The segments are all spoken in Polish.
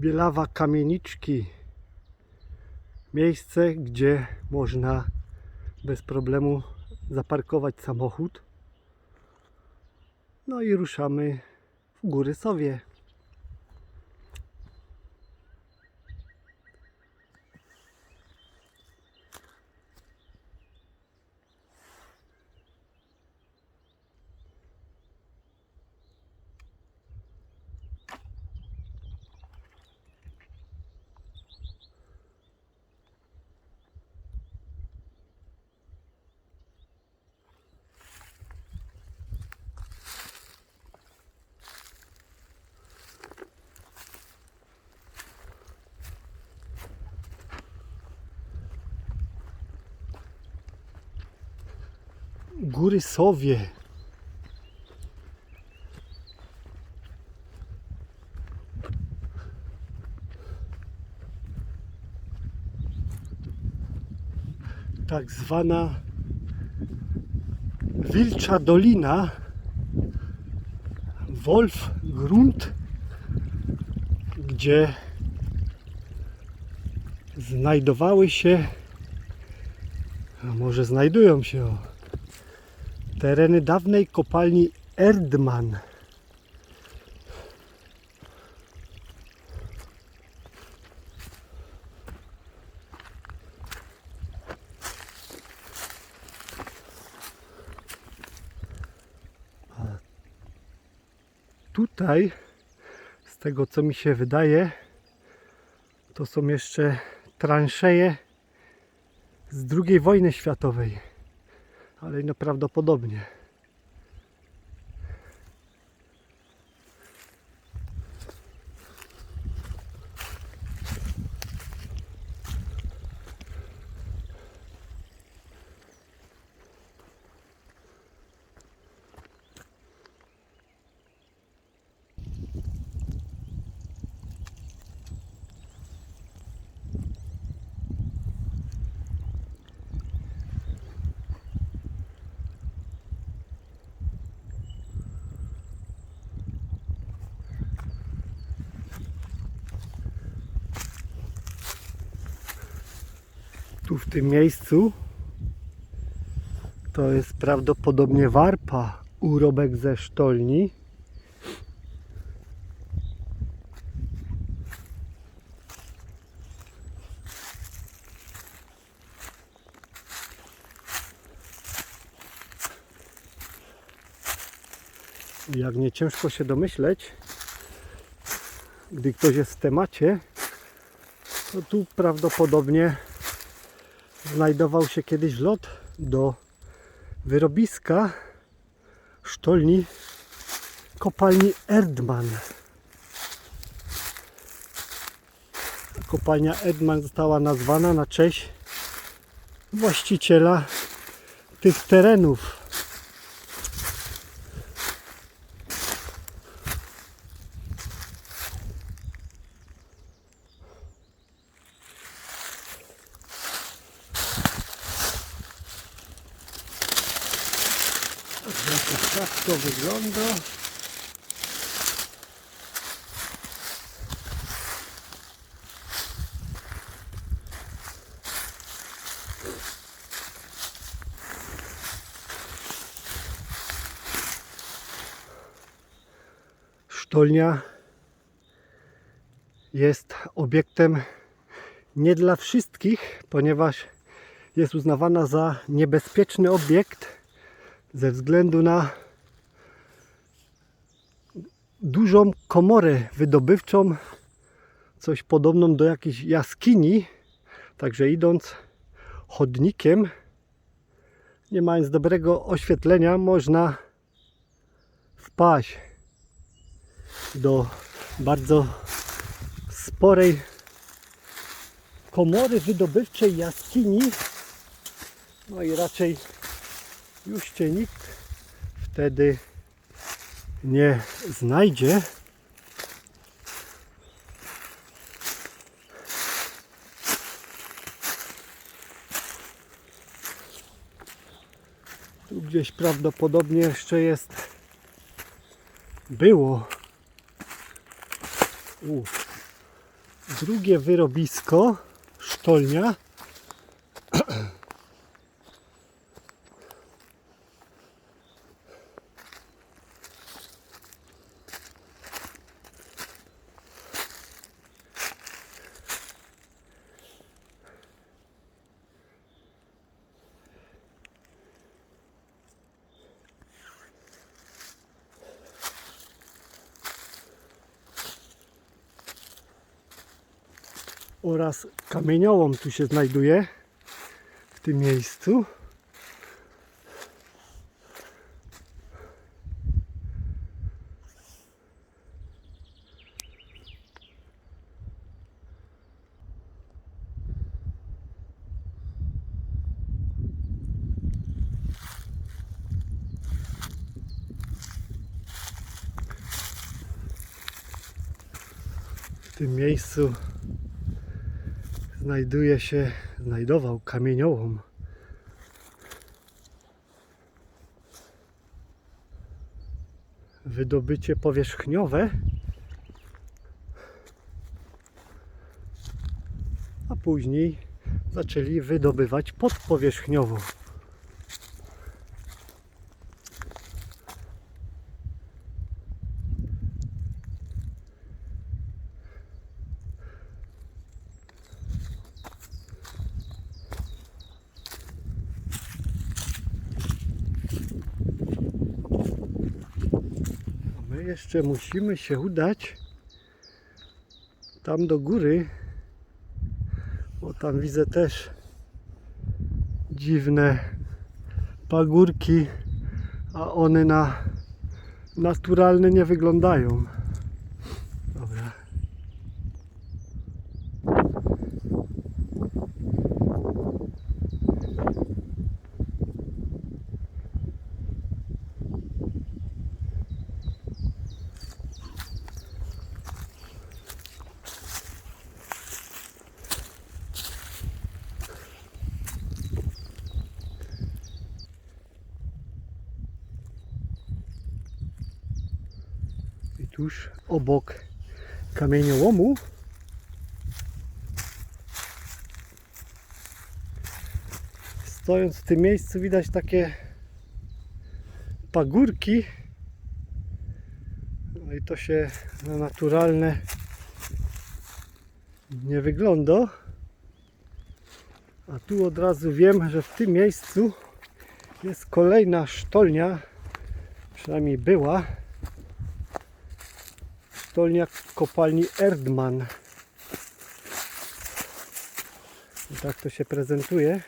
Bielawa Kamieniczki. Miejsce, gdzie można bez problemu zaparkować samochód. No i ruszamy w góry Sowie. Góry Sowie. Tak zwana Wilcza Dolina Wolf Grunt, gdzie znajdowały się, a może znajdują się tereny dawnej kopalni Erdman. Tutaj, z tego co mi się wydaje, to są jeszcze transzeje z II wojny światowej ale no prawdopodobnie. Tu w tym miejscu to jest prawdopodobnie warpa, urobek ze sztolni. Jak nie ciężko się domyśleć, gdy ktoś jest w temacie, to tu prawdopodobnie znajdował się kiedyś lot do wyrobiska sztolni kopalni Erdman. Kopalnia Erdman została nazwana na cześć właściciela tych terenów. Jakoś tak to wygląda. Sztolnia jest obiektem nie dla wszystkich, ponieważ jest uznawana za niebezpieczny obiekt ze względu na dużą komorę wydobywczą, coś podobną do jakiejś jaskini. Także idąc chodnikiem, nie mając dobrego oświetlenia, można wpaść do bardzo sporej komory wydobywczej jaskini. No i raczej już cię nikt wtedy nie znajdzie. Tu gdzieś prawdopodobnie jeszcze jest było u, Drugie wyrobisko, sztolnia. Oraz kamieniołom tu się znajduje w tym miejscu. W tym miejscu znajduje się, znajdował kamieniołom. Wydobycie powierzchniowe, a później zaczęli wydobywać podpowierzchniowo. Jeszcze musimy się udać tam do góry, bo tam widzę też dziwne pagórki, a one na naturalne nie wyglądają. I tuż obok kamieniołomu. Stojąc w tym miejscu widać takie pagórki. No i to się na naturalne nie wygląda. A tu od razu wiem, że w tym miejscu jest kolejna sztolnia przynajmniej była Stolnia kopalni Erdman. I tak to się prezentuje.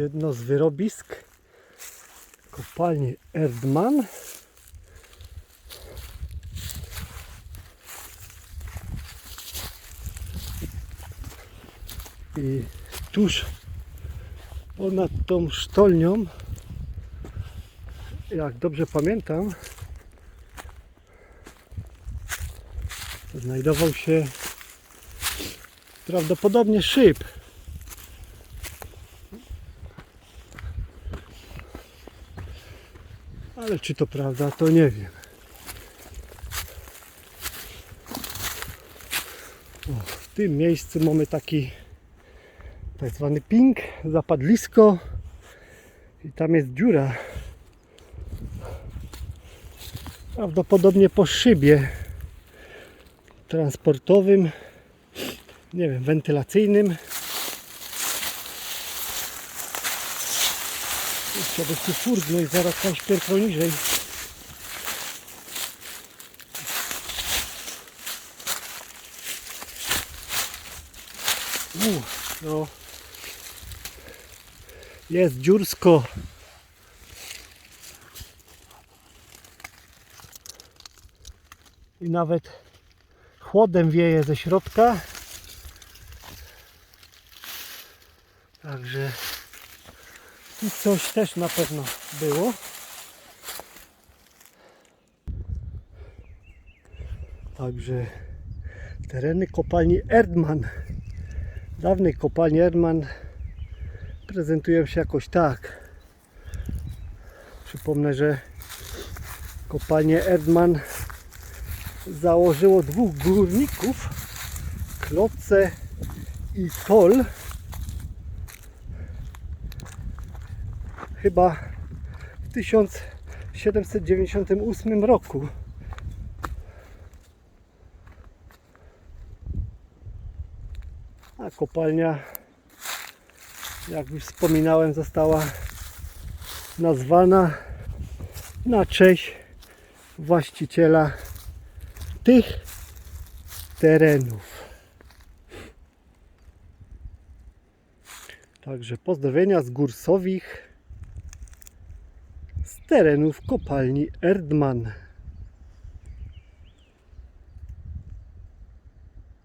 Jedno z wyrobisk kopalni Erdman. I tuż ponad tą sztolnią, jak dobrze pamiętam, znajdował się prawdopodobnie szyb. Ale czy to prawda, to nie wiem. O, w tym miejscu mamy taki tak zwany ping, zapadlisko i tam jest dziura. Prawdopodobnie po szybie transportowym, nie wiem, wentylacyjnym. Trzeba tu furgnąć zaraz tam śpierką niżej. U, no. Jest dziursko. I nawet chłodem wieje ze środka. Także tu coś też na pewno było. Także tereny kopalni Erdman. Dawnej kopalni Erdman prezentują się jakoś tak. Przypomnę, że kopalnię Erdman założyło dwóch górników Klotce i Tol chyba w 1798 roku a kopalnia jak już wspominałem została nazwana na cześć właściciela tych terenów. Także pozdrowienia z Górsowich terenów kopalni Erdman.